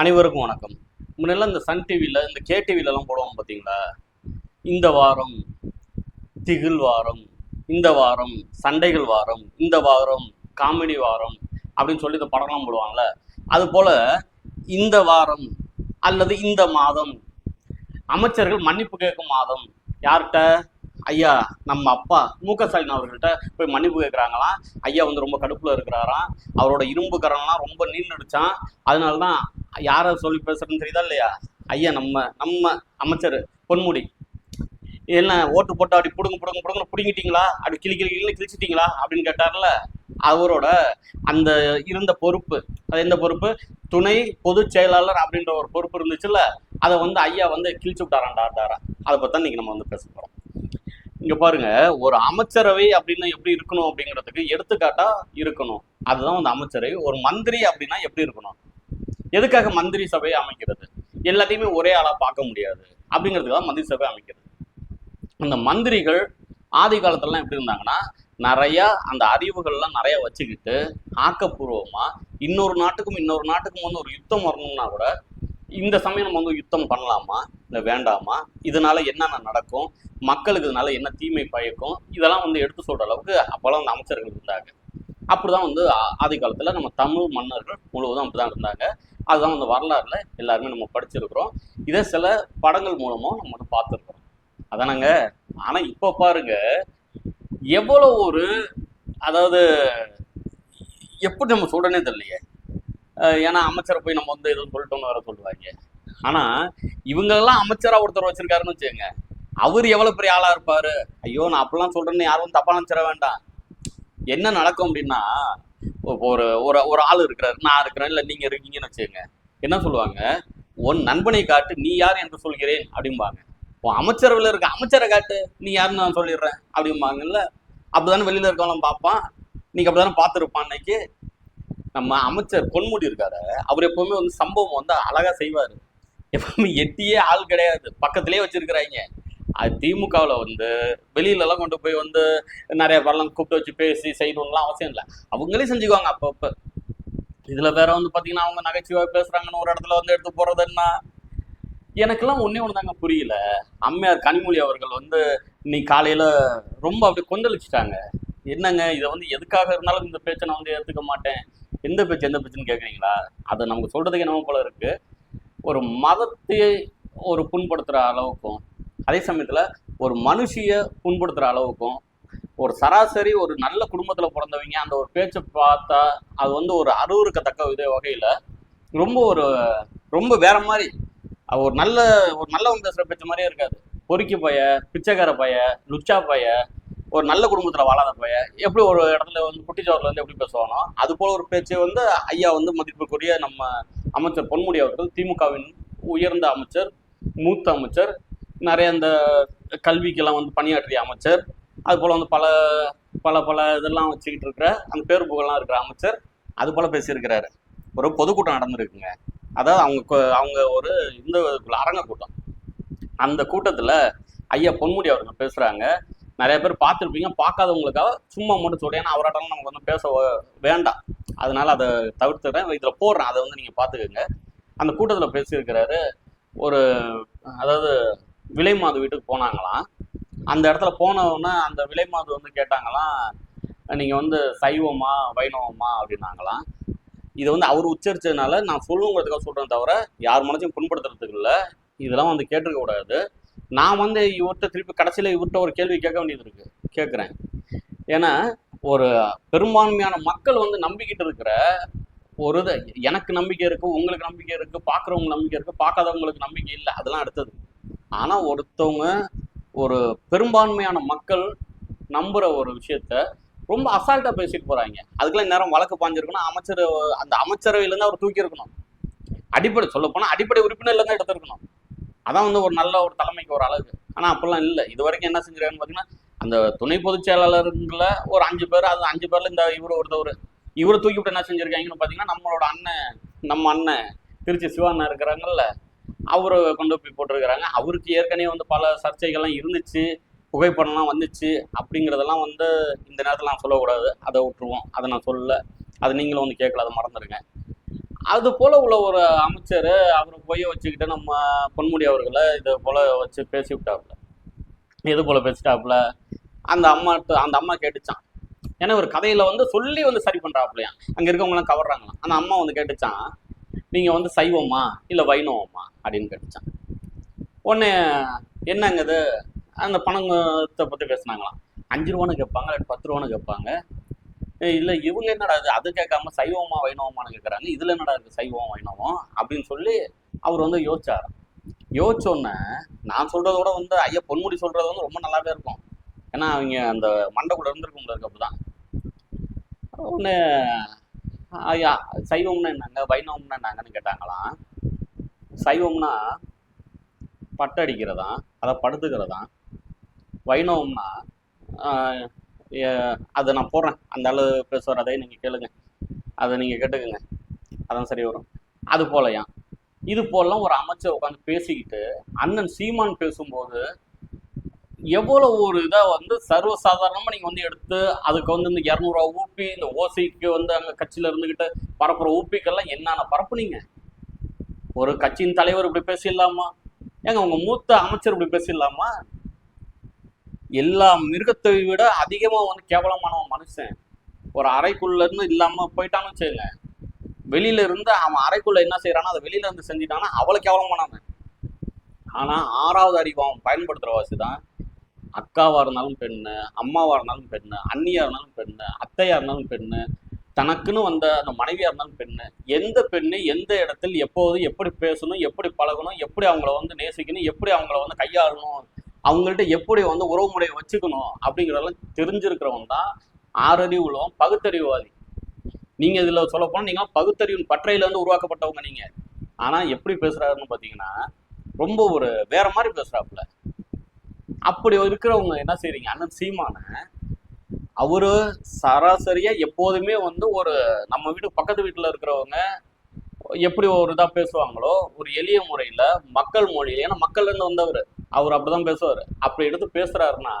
அனைவருக்கும் வணக்கம். முன்னெல்லாம் இந்த சன் டிவியில் இந்த கே டிவிலலாம் போடுவோம் பார்த்தீங்களா இந்த வாரம் திகில் வாரம் இந்த வாரம் சண்டைகள் வாரம் இந்த வாரம் காமெடி வாரம் அப்படின்னு சொல்லி இந்த படம்லாம் போடுவாங்கள்ல அதுபோல் இந்த வாரம் அல்லது இந்த மாதம் அமைச்சர்கள் மன்னிப்பு கேட்கும் மாதம் யார்கிட்ட? ஐயா நம்ம அப்பா மு க ஸ்டாலின் அவர்கள்ட்ட போய் மன்னிப்பு கேட்குறாங்களாம். ஐயா வந்து ரொம்ப கடுப்பில் இருக்கிறாராம். அவரோட இரும்பு கரம்லாம் ரொம்ப நீண்டடிச்சான் அதனால தான் யாரை சொல்லி பேசுறதுன்னு தெரியுதா இல்லையா? ஐயா நம்ம நம்ம அமைச்சர் பொன்முடி. என்ன ஓட்டு போட்டு அப்படி புடுங்க புடுங்க புடுங்க பிடுங்கிட்டீங்களா? அப்படி கிளி கிளி கிளி கிழிச்சிட்டீங்களா? அப்படின்னு கேட்டார்ல அவரோட அந்த இருந்த பொறுப்பு. அது எந்த பொறுப்பு? துணை பொதுச் செயலாளர் அப்படின்ற ஒரு பொறுப்பு இருந்துச்சுல்ல அதை வந்து ஐயா வந்து கிழிச்சு விட்டாராண்டாரா அதை பற்றி நீங்க இன்னைக்கு நம்ம வந்து பேச போகிறோம் இங்க பாருங்க ஒரு அமைச்சரவை அப்படின்னு எப்படி இருக்கணும் அப்படிங்கிறதுக்கு எடுத்துக்காட்டா இருக்கணும். அதுதான் வந்து அமைச்சரவை. ஒரு மந்திரி அப்படின்னா எப்படி இருக்கணும்? எதுக்காக மந்திரி சபையை அமைக்கிறது? எல்லாத்தையுமே ஒரே ஆளாக பார்க்க முடியாது. அப்படிங்கிறதுக்கு தான் மந்திரி சபை அமைக்கிறது. அந்த மந்திரிகள் ஆதி காலத்துலலாம் எப்படி இருந்தாங்கன்னா நிறையா அந்த அறிவுகள்லாம் நிறையா வச்சுக்கிட்டு ஆக்கப்பூர்வமாக இன்னொரு நாட்டுக்கும் இன்னொரு நாட்டுக்கும் வந்து ஒரு யுத்தம் வரணும்னா கூட இந்த சமயம் நம்ம வந்து யுத்தம் பண்ணலாமா? இல்லை வேண்டாமா? இதனால என்னென்ன நடக்கும்? மக்களுக்கு இதனால என்ன தீமை பயக்கும்? இதெல்லாம் வந்து எடுத்து சொல்ற அளவுக்கு அப்போல்லாம் அந்த அமைச்சர்கள் இருந்தாங்க. அப்படிதான் வந்து ஆதி காலத்துல நம்ம தமிழ் மன்னர்கள் முழுவதும் அப்படிதான் இருந்தாங்க. அதுதான் அந்த வரலாறுல எல்லாருமே நம்ம படிச்சிருக்கிறோம். இதை சில படங்கள் மூலமாக நம்ம வந்து பார்த்துருக்கிறோம். அதானங்க ஆனா இப்போ பாருங்க எவ்வளவு ஒரு அதாவது எப்படி நம்ம சொல்கிறனே தெரியலையே. ஏன்னா அமைச்சரை போய் நம்ம வந்து எதுவும் சொல்லிட்டோம்னு வேற சொல்லுவாங்க. ஆனா இவங்கெல்லாம் அமைச்சரா ஒருத்தர் வச்சிருக்காருன்னு வச்சுக்கோங்க. அவர் எவ்வளவு பெரிய ஆளா இருப்பாரு? ஐயோ நான் அப்படிலாம் சொல்றேன்னு யாரும் தப்பா நினைச்சிட வேண்டாம். என்ன நடக்கும் அப்படின்னா ஒரு ஒரு ஒரு ஆள் இருக்கிறாரு நான் இருக்கிறேன் இல்லை நீங்கள் இருக்கீங்கன்னு வச்சுக்கோங்க. என்ன சொல்லுவாங்க? உன் நண்பனை காட்டு நீ யார் என்று சொல்கிறேன் அப்படிம்பாங்க. உன் அமைச்சரவில் இருக்க அமைச்சரை காட்டு நீ யாருன்னு நான் சொல்லிடுறேன் அப்படிம்பாங்கல்ல. அப்படிதானே வெளியில் இருக்கவங்களாம் பார்ப்பான். நீங்கள் அப்படி தானே பார்த்துருப்பான் அன்னைக்கு. நம்ம அமைச்சர் பொன்முடி இருக்காரு. அவர் எப்பவுமே வந்து சம்பவம் வந்து அழகாக செய்வார். எப்பவுமே எட்டியே ஆள் கிடையாது. பக்கத்திலே வச்சிருக்கிறாங்க. அது திமுகவில் வந்து வெளியிலலாம் கொண்டு போய் வந்து நிறைய பேர்லாம் கூப்பிட்டு வச்சு பேசி செய்யணும்லாம் அவசியம் இல்லை. அவங்களே செஞ்சுக்குவாங்க அப்பப்போ. இதில் வேற வந்து பார்த்தீங்கன்னா அவங்க நகைச்சுவை பேசுகிறாங்கன்னு ஒரு இடத்துல வந்து எடுத்து போகிறது என்ன? எனக்கெல்லாம் ஒன்றே ஒன்று தாங்க புரியல. அம்மையார் கனிமொழி அவர்கள் வந்து இன்னைக்கு காலையில் ரொம்ப அப்படி கொந்தளிச்சிட்டாங்க. என்னங்க இதை வந்து எதுக்காக இருந்தாலும் இந்த பேச்சை நான் வந்து ஏற்றுக்க மாட்டேன். எந்த பேச்சு எந்த பேச்சுன்னு கேட்குறீங்களா அதை நமக்கு சொல்கிறதுக்கு என்னமோ போல இருக்குது ஒரு மதத்தை ஒரு புண்படுத்துகிற அளவுக்கும் அதே சமயத்தில் ஒரு மனுஷிய புண்படுத்துகிற அளவுக்கும் ஒரு சராசரி ஒரு நல்ல குடும்பத்தில் பிறந்தவங்க அந்த ஒரு பேச்சை பார்த்தா அது வந்து ஒரு அருவருக்கத்தக்க வித வகையில் ரொம்ப ஒரு ரொம்ப வேற மாதிரி. ஒரு நல்ல ஒரு நல்லவங்க பேசுகிற பேச்சு மாதிரியே இருக்காது. பொறுக்கி பைய பிச்சைக்கார பைய லுச்சா பைய ஒரு நல்ல குடும்பத்தில் வாழாத பைய எப்படி ஒரு இடத்துல வந்து குட்டிச்சோரில் வந்து எப்படி பேசுவானோ அது போல் ஒரு பேச்சு வந்து ஐயா வந்து மதிப்புக்குரிய நம்ம அமைச்சர் பொன்முடி அவர்கள் திமுகவின் உயர்ந்த அமைச்சர் மூத்த அமைச்சர் நிறைய அந்த கல்விக்கெல்லாம் வந்து பணியாற்றிய அமைச்சர். அது போல் வந்து பல பல பல இதெல்லாம் வச்சுக்கிட்டு இருக்கிற அந்த பேர் புகழ்லாம் இருக்கிற அமைச்சர் அது போல் பேசியிருக்கிறாரு. ஒரு பொதுக்கூட்டம் நடந்திருக்குங்க. அதாவது அவங்க கொ- அவங்க ஒரு இந்த அரங்க கூட்டம். அந்த கூட்டத்தில் ஐயா பொன்முடி அவர்கள் பேசுகிறாங்க நிறைய பேர் பார்த்துருப்பீங்க. பார்க்காதவங்களுக்காக சும்மா மட்டும் சொல்லி ஏன்னா அவராட்டம் நமக்கு வந்து பேச வேண்டாம். அதனால அதை தவிர்த்துறேன். இதில் போடுறேன். அதை வந்து நீங்கள் பார்த்துக்கோங்க. அந்த கூட்டத்தில் பேசியிருக்கிறாரு. ஒரு அதாவது விலை மாது வீட்டுக்கு போனாங்களாம். அந்த இடத்துல போனவுடனே அந்த விலை மாது வந்து கேட்டாங்களாம் நீங்க வந்து சைவமா வைணவமா? அப்படின்னாங்களாம். இதை வந்து அவர் உச்சரிச்சதுனால நான் சொல்லுங்கிறதுக்காக சொல்றேன் தவிர யார் மனசையும் புண்படுத்துறதுக்கு இல்லை. இதெல்லாம் வந்து கேட்டிருக்க கூடாது. நான் வந்து இவர்கிட்ட திருப்பி கடைசியில் இவர்கிட்ட ஒரு கேள்வி கேட்க வேண்டியது இருக்கு. கேட்குறேன். ஏன்னா ஒரு பெரும்பான்மையான மக்கள் வந்து நம்பிக்கிட்டு இருக்கிற ஒரு இதை எனக்கு நம்பிக்கை இருக்கு உங்களுக்கு நம்பிக்கை இருக்கு பார்க்குறவங்க நம்பிக்கை இருக்கு பார்க்காதவங்களுக்கு நம்பிக்கை இல்லை. அதெல்லாம் அடுத்தது. ஆனா ஒருத்தவங்க ஒரு பெரும்பான்மையான மக்கள் நம்புற ஒரு விஷயத்த ரொம்ப அசால்ட்டா பேசிட்டு போறாங்க. அதுக்கெல்லாம் நேரம் வழக்கு பாஞ்சிருக்கணும் அமைச்சர் அந்த அமைச்சரவையிலேருந்து அவர் தூக்கி இருக்கணும் அடிப்படை சொல்ல போனா அடிப்படை உறுப்பினர்ல தான் எடுத்திருக்கணும். அதான் வந்து ஒரு நல்ல ஒரு தலைமைக்கு ஒரு அழகு. ஆனா அப்பெல்லாம் இல்லை. இது வரைக்கும் என்ன செஞ்சிருக்காங்கன்னு பாத்தீங்கன்னா அந்த துணை பொதுச் செயலாளருங்கள ஒரு அஞ்சு பேர் அது அஞ்சு பேர்ல இந்த இவர் ஒருத்தவர். இவரை தூக்கி விட்டு என்ன செஞ்சிருக்காங்கன்னு பாத்தீங்கன்னா நம்மளோட அண்ணன் நம்ம அண்ணன் திருச்சி சிவாண்ணா இருக்கிறாங்கல்ல அவரை கொண்டு போய் போட்டிருக்கிறாங்க. அவருக்கு ஏற்கனவே வந்து பல சர்ச்சைகள்லாம் இருந்துச்சு. புகைப்படம்லாம் வந்துச்சு. அப்படிங்கிறதெல்லாம் வந்து இந்த நேரத்தில் நான் சொல்லக்கூடாது. அதை விட்டுருவோம். அதை நான் சொல்ல அதை நீங்களும் வந்து கேட்கல. அதை மறந்துடுங்க அது போல் உள்ள ஒரு அமைச்சர் அவரை போய் வச்சுக்கிட்டு நம்ம பொன்முடி அவர்களை இதை போல் வச்சு பேசி விட்டாப்புல எது போல் பேசிட்டாப்புல? அந்த அம்மா அந்த அம்மா கேட்டுச்சான் ஏன்னா ஒரு கதையில் வந்து சொல்லி வந்து சரி பண்ணுறாப்புலையா அங்கே இருக்கவங்களாம் கவர்றாங்களாம். அந்த அம்மா வந்து கேட்டுச்சான் நீங்கள் வந்து சைவமா இல்லை வைணவமா அப்படின்னு கேட்டுச்சான். உடனே என்னங்குது அந்த பணத்தை பற்றி பேசுனாங்களாம் அஞ்சு ரூபான்னு கேட்பாங்க இல்லை பத்து ரூபான்னு கேட்பாங்க. இல்லை இவங்க என்னடா அது கேட்காம சைவமா வைணவமான்னு கேட்குறாங்க. இதில் என்னடா இருக்குது சைவம் வைணவம்? அப்படின்னு சொல்லி அவர் வந்து யோசிச்சார் யோசிச்சோன்னே உடனே நான் சொல்கிறதோட விட வந்து ஐயா பொன்முடி சொல்கிறது வந்து ரொம்ப நல்லாவே இருக்கும். ஏன்னா அவங்க அந்த மண்டைக்குள்ள இருந்திருக்க முடியாது அப்படிதான். ஒன்று சைவம்னா என்னங்க? வைணவம்னா என்னங்கன்னு கேட்டாங்களாம் சைவம்னா பட்டடிக்கிறதா அதை படுத்துக்கிறதா? வைணவம்னா ஆஹ், அதை நான் போடுறேன். அந்த அளவு பேசுவார் அதை நீங்கள் கேளுங்க. அதை நீங்கள் கேட்டுக்கோங்க. அதான் சரி வரும். அது போலயா? இது போலாம் ஒரு அமைச்சர் உட்காந்து பேசிக்கிட்டு அண்ணன் சீமான் பேசும்போது எவ்வளவு ஒரு இதை வந்து சர்வசாதாரணமா நீங்க வந்து எடுத்து அதுக்கு வந்து இந்த இரநூறுவா ஊப்பி இந்த ஓசைக்கு வந்து அங்க கட்சியில இருந்துகிட்டு பரப்புற ஊப்பிக்கெல்லாம் என்னென்ன பரப்புனீங்க ஒரு கட்சியின் தலைவர் இப்படி பேசிடலாமா? ஏங்க உங்க மூத்த அமைச்சர் இப்படி பேசிடலாமா? எல்லா மிருகத்தை விட அதிகமா வந்து கேவலமானவன் மனுஷன். ஒரு அறைக்குள்ள இருந்து இல்லாம போயிட்டான்னு வச்சுக்கோங்க வெளியில இருந்து அவன் அறைக்குள்ள என்ன செய்யறானோ அதை வெளியில இருந்து செஞ்சுட்டானா அவ்வளவு கேவலமானவன். ஆனா ஆறாவது அறிவு அவன் பயன்படுத்துற வாசி தான். அக்காவா இருந்தாலும் பெண்ணு அம்மாவா இருந்தாலும் பெண்ணு அண்ணியா இருந்தாலும் பெண்ணு அத்தையா இருந்தாலும் பெண்ணு தனக்குன்னு வந்த அந்த மனைவியா இருந்தாலும் பெண்ணு எந்த பெண்ணு எந்த இடத்தில் எப்போது எப்படி பேசணும் எப்படி பழகணும் எப்படி அவங்கள வந்து நேசிக்கணும் எப்படி அவங்கள வந்து கையாளணும் அவங்கள்ட்ட எப்படி வந்து உறவு முறையை வச்சுக்கணும் அப்படிங்கிறதெல்லாம் தெரிஞ்சிருக்கிறவன் தான் ஆறறிவு உள்ளவன் பகுத்தறிவுவாதி. நீங்க இதுல சொல்ல போனா நீங்க பகுத்தறிவின் பற்றையில இருந்து உருவாக்கப்பட்டவங்க நீங்க. ஆனா எப்படி பேசுறாருன்னு பாத்தீங்கன்னா ரொம்ப ஒரு வேற மாதிரி பேசுறாப்புல. அப்படி இருக்கிறவங்க என்ன செய்றீங்க? அண்ணன் சீமான அவரு சராசரியா எப்போதுமே வந்து ஒரு நம்ம வீட்டு பக்கத்து வீட்டுல இருக்கிறவங்க எப்படி ஒரு இதா பேசுவாங்களோ ஒரு எளிய முறையில மக்கள் மொழியில ஏன்னா மக்கள்ல இருந்து வந்தவர் அவர் அப்படிதான் பேசுவார். அப்படி எடுத்து பேசுறாருன்னா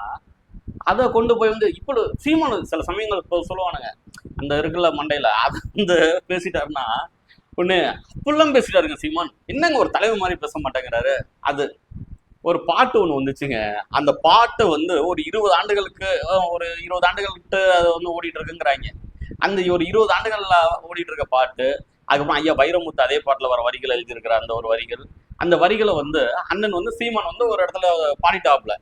அதை கொண்டு போய் வந்து இப்படி சீமானு சில சமயங்கள் இப்போ சொல்லுவானுங்க அந்த இருக்குல்ல மண்டையில அது வந்து பேசிட்டாருன்னா ஒண்ணு அப்படிலாம் பேசிட்டாருங்க சீமான். என்னங்க ஒரு தலைவர் மாதிரி பேச மாட்டேங்கிறாரு? அது ஒரு பாட்டு ஒன்று வந்துச்சுங்க. அந்த பாட்டு வந்து ஒரு இருபது ஆண்டுகளுக்கு ஒரு இருபது ஆண்டுகள்கிட்ட அது வந்து ஓடிட்டு இருக்குங்கிறாங்க அந்த ஒரு இருபது ஆண்டுகள்ல ஓடிட்டு இருக்க பாட்டு அதுக்கப்புறம் ஐயா வைரமுத்து அதே பாட்டில் வர வரிகள் எழுதியிருக்கிற அந்த ஒரு வரிகள். அந்த வரிகளை வந்து அண்ணன் வந்து சீமான் வந்து ஒரு இடத்துல பாடிட்டாப்ல.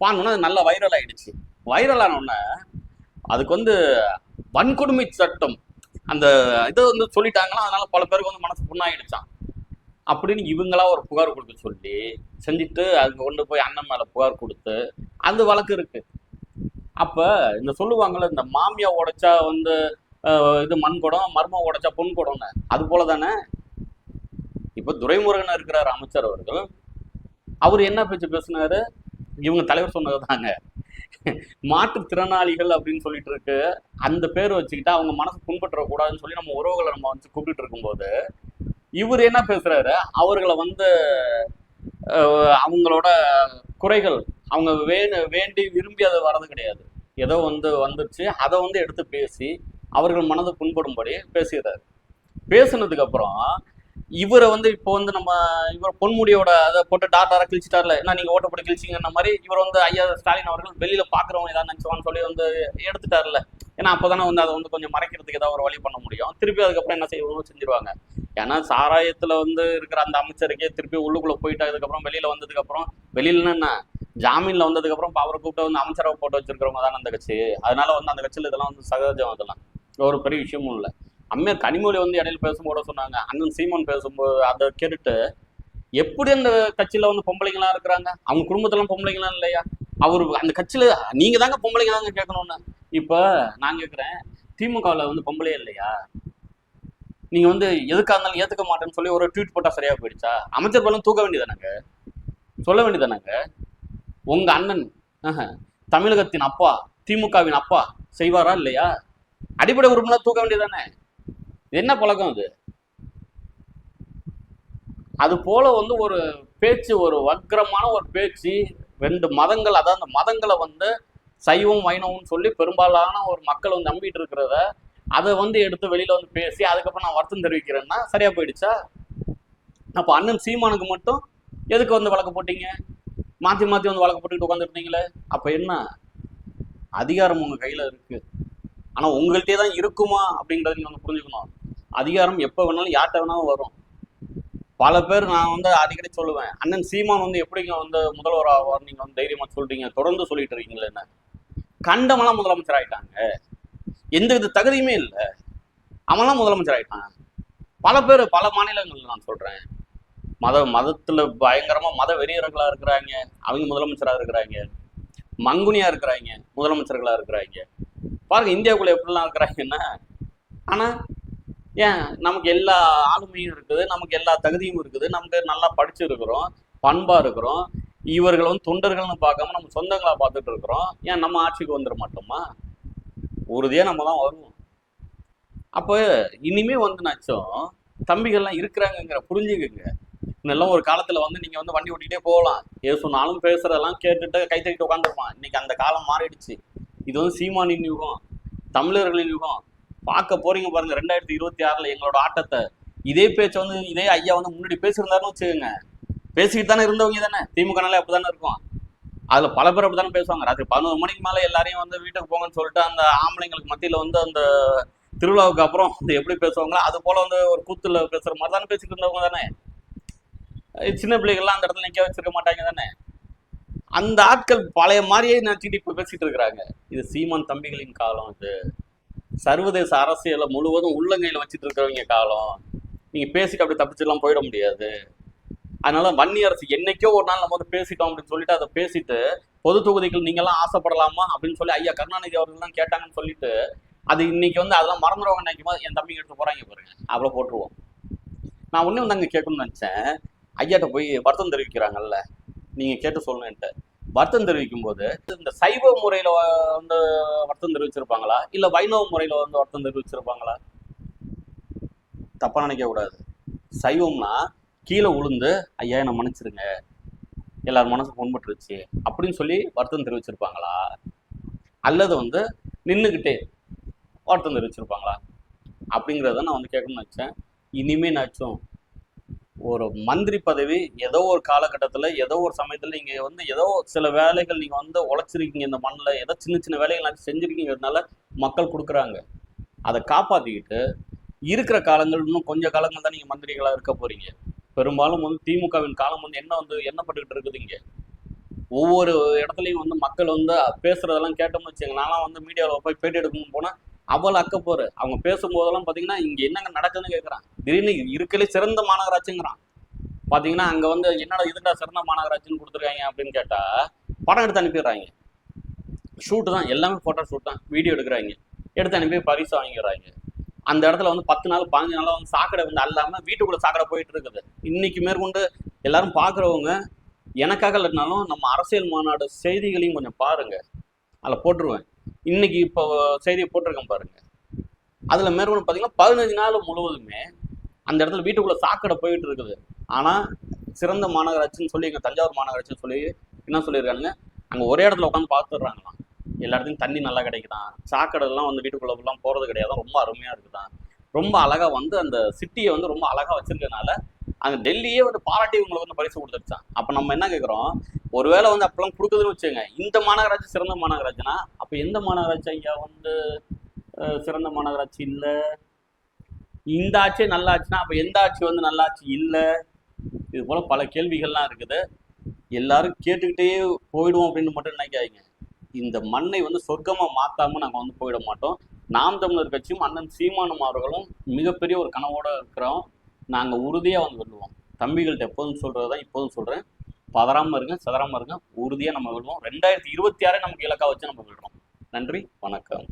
பாடணும்னா அது நல்லா வைரல் ஆயிடுச்சு. வைரல் ஆனோடனே அதுக்கு வந்து வன்கொடுமை சட்டம் அந்த இதை வந்து சொல்லிட்டாங்கன்னா அதனால பல பேருக்கு வந்து மனசு புண்ணாயிடுச்சான் அப்படின்னு இவங்களா ஒரு புகார் கொடுக்க சொல்லி செஞ்சுட்டு அங்கே கொண்டு போய் அண்ணன் மேல புகார் கொடுத்து அந்த வழக்கு இருக்கு. அப்ப இந்த சொல்லுவாங்கல்ல இந்த மாமியா உடைச்சா வந்து இது மண் குடம் மர்மம் உடைச்சா பொன் குடம்னு. அது போல தானே இப்ப துரைமுருகன் இருக்கிறார் அமைச்சர் அவர்கள். அவர் என்ன பேச்சு பேசினாரு? இவங்க தலைவர் சொன்னது தாங்க மாற்றுத்திறனாளிகள் அப்படின்னு சொல்லிட்டு இருக்கு. அந்த பேர் வச்சுக்கிட்டு அவங்க மனசு புண்பற்ற கூடாதுன்னு சொல்லி நம்ம உறவுகளை நம்ம வந்து கூப்பிட்டு இருக்கும்போது இவர் என்ன பேசுறாரு? அவர்களை வந்து அவங்களோட குறைகள் அவங்க வேணு வேண்டி விரும்பி அது வர்றது கிடையாது. ஏதோ வந்து வந்துருச்சு. அதை வந்து எடுத்து பேசி அவர்கள் மனதை புண்படும்படி பேசுகிறார் பேசுனதுக்கு அப்புறம் இவரை வந்து இப்போ வந்து நம்ம இவர் பொன்முடியோட அதை போட்டு டாட்டாரா கிழிச்சிட்டார்ல என்ன நீங்க ஓட்ட போட்டு கிழிச்சிங்கன்ற மாதிரி இவர் வந்து ஐயா ஸ்டாலின் அவர்கள் வெளியில பாக்குறவங்க ஏதாவது நினைச்சுவான்னு சொல்லி வந்து எடுத்துட்டார்ல. ஏன்னா அப்பதானே வந்து அதை வந்து கொஞ்சம் மறைக்கிறதுக்கு ஏதாவது ஒரு வழி பண்ண முடியும். திருப்பி அதுக்கப்புறம் என்ன செய்வோம் செஞ்சிருவாங்க. ஏன்னா சாராயத்துல வந்து இருக்கிற அந்த அமைச்சருக்கே திருப்பி உள்ளுக்குள்ள போயிட்டு அதுக்கப்புறம் வெளியில வந்ததுக்கு அப்புறம் வெளியில என்ன? ஜாமீன்ல வந்ததுக்கு அப்புறம் அவரை கூப்பிட்டு வந்து அமைச்சரவை போட்டு வச்சிருக்கிறவங்க தானே அந்த கட்சி. அதனால வந்து அந்த கட்சியில இதெல்லாம் வந்து சகஜம் அதெல்லாம். ஒரு பெரிய விஷயமும் இல்லை. அம்மையார் கனிமொழி வந்து இடையில பேசும்போது சொன்னாங்க. அண்ணன் சீமான் பேசும்போது அதை கேட்டுட்டு எப்படி அந்த கட்சியில வந்து பொம்பளைங்களா இருக்கிறாங்க? அவங்க குடும்பத்தெல்லாம் பொம்பளைங்களா இல்லையா? அவரு அந்த கட்சியில நீங்க தாங்க பொம்பளைங்க தாங்க கேட்கணும்னு. இப்ப நான் கேட்குறேன் திமுகவில் வந்து பொம்பளையே இல்லையா? நீங்க வந்து எதுக்காக இருந்தாலும் ஏத்துக்க மாட்டேன்னு சொல்லி ஒரு ட்வீட் போட்டா சரியா போயிடுச்சா? அமைச்சர் பலம் தூக்க வேண்டியதானங்க சொல்ல வேண்டியதானங்க உங்க அண்ணன் தமிழகத்தின் அப்பா திமுகவின் அப்பா செய்வாரா இல்லையா? அடிப்படை உறுப்பினர் தூக்க வேண்டியதானே என்ன பழக்கம் அது? அது போல வந்து ஒரு பேச்சு ஒரு வக்ரமான ஒரு பேச்சு ரெண்டு மதங்கள் அதாவது அந்த மதங்களை வந்து சைவம் வைணவம்னு சொல்லி பெரும்பாலான ஒரு மக்கள் வந்து நம்பிட்டு இருக்கிறத அதை வந்து எடுத்து வெளியில வந்து பேசி அதுக்கப்புறம் நான் வருத்தம் தெரிவிக்கிறேன்னா சரியா போயிடுச்சா? அப்போ அண்ணன் சீமானுக்கு மட்டும் எதுக்கு வந்து வழக்கு போட்டீங்க? மாற்றி மாற்றி வந்து வழக்கு போட்டுக்கிட்டு உட்காந்துருந்தீங்களே அப்போ என்ன? அதிகாரம் உங்கள் கையில் இருக்குது ஆனால் உங்கள்கிட்டயே தான் இருக்குமா அப்படிங்கிறத நீங்க வந்து புரிஞ்சுக்கணும். அதிகாரம் எப்ப வேணாலும் யார்கிட்ட வேணாலும் வரும். பல பேர் நான் வந்து அடிக்கடி சொல்லுவேன் அண்ணன் சீமான் வந்து எப்படிங்க வந்து முதல்வர் ஆவார்? நீங்க வந்து தைரியமா சொல்றீங்க தொடர்ந்து சொல்லிட்டு இருக்கீங்களே என்ன? கண்டமெல்லாம் முதலமைச்சர் ஆயிட்டாங்க. எந்த வித தகுதியுமே இல்லை. அவன்லாம் முதலமைச்சர் ஆயிட்டான். பல பேர் பல மாநிலங்கள் நான் சொல்றேன். மத மதத்துல பயங்கரமா மத வெறியர்களா இருக்கிறாங்க. அவங்க முதலமைச்சராக இருக்கிறாங்க. மங்குனியா இருக்கிறாங்க முதலமைச்சர்களா இருக்கிறாங்க. பாருங்க இந்தியாவுக்குள்ள எப்படிலாம் இருக்கிறாங்கன்னா ஆனா ஏன்? நமக்கு எல்லா ஆளுமையும் இருக்குது நமக்கு எல்லா தகுதியும் இருக்குது நமக்கு நல்லா படிச்சிருக்கிறோம் பண்பா இருக்கிறோம். இவர்கள் வந்து தொண்டர்கள்னு பார்க்காம நம்ம சொந்தங்களா பார்த்துட்டு இருக்கிறோம். ஏன் நம்ம ஆட்சிக்கு வந்துட மாட்டோமா? உறுதியா நம்ம தான் வருவோம். அப்போ இனிமே வந்துனாச்சும் தம்பிகள்லாம் இருக்கிறாங்கங்கிற புரிஞ்சுக்கங்க. இன்னெல்லாம் ஒரு காலத்துல வந்து நீங்க வந்து வண்டி ஓட்டிகிட்டே போகலாம். ஏது சொன்னாலும் பேசுறதெல்லாம் கேட்டுட்டு கை தட்டிட்டு உட்காந்துருப்பான். இன்னைக்கு அந்த காலம் மாறிடுச்சு. இது வந்து சீமானின் யுகம் தமிழர்களின் யுகம். பார்க்க போறீங்க பாருங்க. ரெண்டாயிரத்தி இருபத்தி ஆறுல எங்களோட ஆட்டத்தை. இதே பேச்சை வந்து இதே ஐயா வந்து முன்னாடி பேசியிருந்தாருன்னு வச்சுக்கோங்க. பேசிக்கிட்டு தானே இருந்தவங்க தானே திமுகனாலே நாளே அப்படிதானே இருக்கும். அதுல பல பேர் அப்படித்தானே பேசுவாங்க. ராத்திரி பதினோரு மணிக்கு மேல எல்லாரையும் வந்து வீட்டுக்கு போங்கன்னு சொல்லிட்டு அந்த ஆம்பளைங்களுக்கு மத்தியில வந்து அந்த திருவிழாவுக்கு அப்புறம் வந்து எப்படி பேசுவாங்களோ அது போல வந்து ஒரு கூத்துல பேசுற மாதிரி தானே பேசிட்டு இருந்தவங்க தானே? சின்ன பிள்ளைகள்லாம் அந்த இடத்துல நிக்க வச்சிருக்க மாட்டாங்க தானே? அந்த ஆட்கள் பழைய மாதிரியே நினைச்சிட்டு இப்ப பேசிட்டு இருக்கிறாங்க. இது சீமான் தம்பிகளின் காலம் இது. சர்வதேச அரசியலை முழுவதும் உள்ளங்கையில் வச்சுட்டு இருக்கிறவங்க காலம். நீங்கள் பேசிட்டு அப்படி தப்பிச்சுலாம் போயிட முடியாது. அதனால வன்னி அரசு என்னைக்கோ ஒரு நாள் நம்ம வந்து பேசிட்டோம் அப்படின்னு சொல்லிட்டு அதை பேசிட்டு பொது தொகுதிகள் நீங்கள்லாம் ஆசைப்படலாமா அப்படின்னு சொல்லி ஐயா கருணாநிதி அவர்கள் தான் கேட்டாங்கன்னு சொல்லிட்டு அது இன்னைக்கு வந்து அதெல்லாம் மறந்துடுவாங்க நினைக்கும் போது என் தம்பிங்க எடுத்து போறாங்க பாருங்க. அவ்வளோ போட்டுருவோம். நான் ஒன்றே வந்து அங்கே கேட்கணும்னு நினச்சேன். ஐயாட்ட போய் வருத்தம் தெரிவிக்கிறாங்கல்ல. நீங்கள் கேட்டு சொல்லணுன்ட்டு வருத்தம் தெரிவிக்கும் போது இந்த சைவ முறையில வந்து வருத்தம் தெரிவிச்சிருப்பாங்களா? இல்ல வைணவ முறையில வந்து வருத்தம் தெரிவிச்சிருப்பாங்களா? தப்பா நினைக்க கூடாது. சைவம்னா கீழே உளுந்து ஐயா என்ன மன்னிச்சிருங்க. எல்லார் மனசு புண்பட்டுருச்சு. அப்படின்னு சொல்லி வருத்தம் தெரிவிச்சிருப்பாங்களா? அல்லது வந்து நின்றுக்கிட்டே வருத்தம் தெரிவிச்சிருப்பாங்களா? அப்படிங்கிறத நான் வந்து கேட்கணும்னு வச்சேன் இனிமே நாச்சும் ஒரு மந்திரி பதவி ஏதோ ஒரு காலகட்டத்தில் ஏதோ ஒரு சமயத்தில் நீங்கள் வந்து ஏதோ சில வேலைகள் நீங்கள் வந்து உழைச்சிருக்கீங்க இந்த மண்ணில் ஏதோ சின்ன சின்ன வேலைகள் செஞ்சுருக்கீங்கிறதுனால மக்கள் கொடுக்குறாங்க. அதை காப்பாற்றிக்கிட்டு இருக்கிற காலங்கள் இன்னும் கொஞ்சம் காலங்கள் தான் நீங்கள் மந்திரிகளாக இருக்க போறீங்க. பெரும்பாலும் வந்து திமுகவின் காலம் வந்து என்ன வந்து என்னப்பட்டுக்கிட்டு இருக்குது இங்க? ஒவ்வொரு இடத்துலையும் வந்து மக்கள் வந்து பேசுறதெல்லாம் கேட்டோம்னு வச்சுக்கோங்க. நான்லாம் வந்து மீடியாவில் போய் பேட்டி எடுக்கணும்னு போனால் அவள் அக்கப்போரு அவங்க பேசும்போதெல்லாம் பார்த்தீங்கன்னா இங்க என்னங்க நடக்குதுன்னு கேட்குறான் திடீர்னு இருக்கலே சிறந்த மாநகராட்சிங்கிறான். பார்த்தீங்கன்னா அங்க வந்து என்னடா இதுடா சிறந்த மாநகராட்சின்னு கொடுத்துருக்காங்க அப்படின்னு கேட்டா படம் எடுத்து அனுப்பிடுறாங்க. ஷூட்டு தான் எல்லாமே ஃபோட்டோ ஷூட் தான். வீடியோ எடுக்கிறாங்க. எடுத்து அனுப்பி பரிசு வாங்கிடுறாங்க. அந்த இடத்துல வந்து பத்து நாள் பதினஞ்சு நாள் வந்து சாக்கடை வந்து அல்லாமல் வீட்டுக்குள்ள சாக்கடை போயிட்டு இருக்குது. இன்னைக்கு மேற்கொண்டு எல்லாரும் பார்க்குறவங்க எனக்காக இல்லைனாலும் நம்ம அரசியல் மாநாடு செய்திகளையும் கொஞ்சம் பாருங்க. அதில் போட்டுருவேன். இன்னைக்கு இப்போ செய்தியை போட்டிருக்கேன் பாருங்க. அதுல மேற்கொண்டு பார்த்தீங்கன்னா பதினஞ்சு நாள் முழுவதுமே அந்த இடத்துல வீட்டுக்குள்ள சாக்கடை போயிட்டு இருக்குது. ஆனா சிறந்த மாநகராட்சின்னு சொல்லி எங்க தஞ்சாவூர் மாநகராட்சின்னு சொல்லி என்ன சொல்லியிருக்காங்க? அங்க ஒரே இடத்துல உட்காந்து பார்த்துடுறாங்களாம் எல்லா இடத்துலையும் தண்ணி நல்லா கிடைக்குதான். சாக்கடை எல்லாம் வந்து வீட்டுக்குள்ளே போகிறது போறது கிடையாது. ரொம்ப அருமையா இருக்குதான். ரொம்ப அழகா வந்து அந்த சிட்டியை வந்து ரொம்ப அழகா வச்சிருக்கனால அந்த டெல்லியே வந்து பாராட்டி உங்களுக்கு வந்து பரிசு கொடுத்துருச்சான் அப்போ நம்ம என்ன கேட்குறோம் ஒருவேளை வந்து அப்பெல்லாம் கொடுக்குதுன்னு வச்சுங்க இந்த மாநகராட்சி சிறந்த மாநகராட்சினா அப்ப எந்த மாநகராட்சி ஐயா வந்து சிறந்த மாநகராட்சி இல்ல? இந்த ஆட்சி நல்ல ஆட்சினா அப்ப எந்த ஆட்சி வந்து நல்ல ஆட்சி இல்ல? இது போல பல கேள்விகள்லாம் இருக்குது. எல்லாரும் கேட்டுக்கிட்டே போயிடுவோம் அப்படின்னு மட்டும் நினைக்காதீங்க. இந்த மண்ணை வந்து சொர்க்கமா மாத்தாம நாங்க வந்து போயிட மாட்டோம். நாம் தமிழர் கட்சியும் அண்ணன் சீமானும் அவர்களும் மிகப்பெரிய ஒரு கனவோட இருக்கிறோம். நாங்க உறுதியா வந்து வெல்லுவோம் தம்பிகள்கிட்ட எப்போதும் சொல்றதுதான் இப்போதும் சொல்றேன். பதறாம இருங்க சிதறாம இருங்க உறுதியா நம்ம விடுவோம். ரெண்டாயிரத்தி இருபத்தி ஆறே நமக்கு இலக்கா வச்சு நம்ம விடுறோம். நன்றி வணக்கம்.